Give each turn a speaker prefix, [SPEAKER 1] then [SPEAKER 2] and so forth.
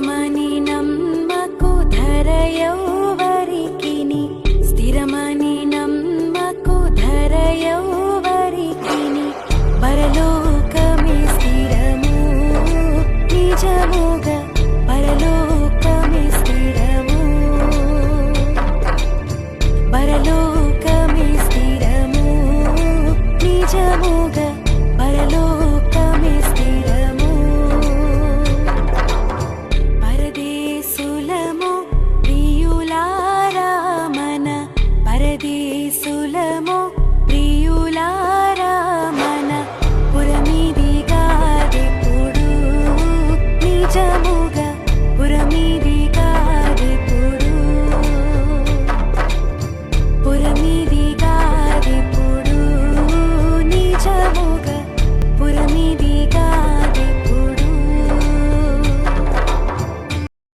[SPEAKER 1] స్థిరమని నమ్మకు ధరయౌవరికి స్థిరమని నమ్మకు ధరయౌవరికి పరలోకమే స్థిరము నిజముగా పరలోకమే స్థిరము. పరలోకమే స్థిరము నిజముగా పరలోక സുലമോ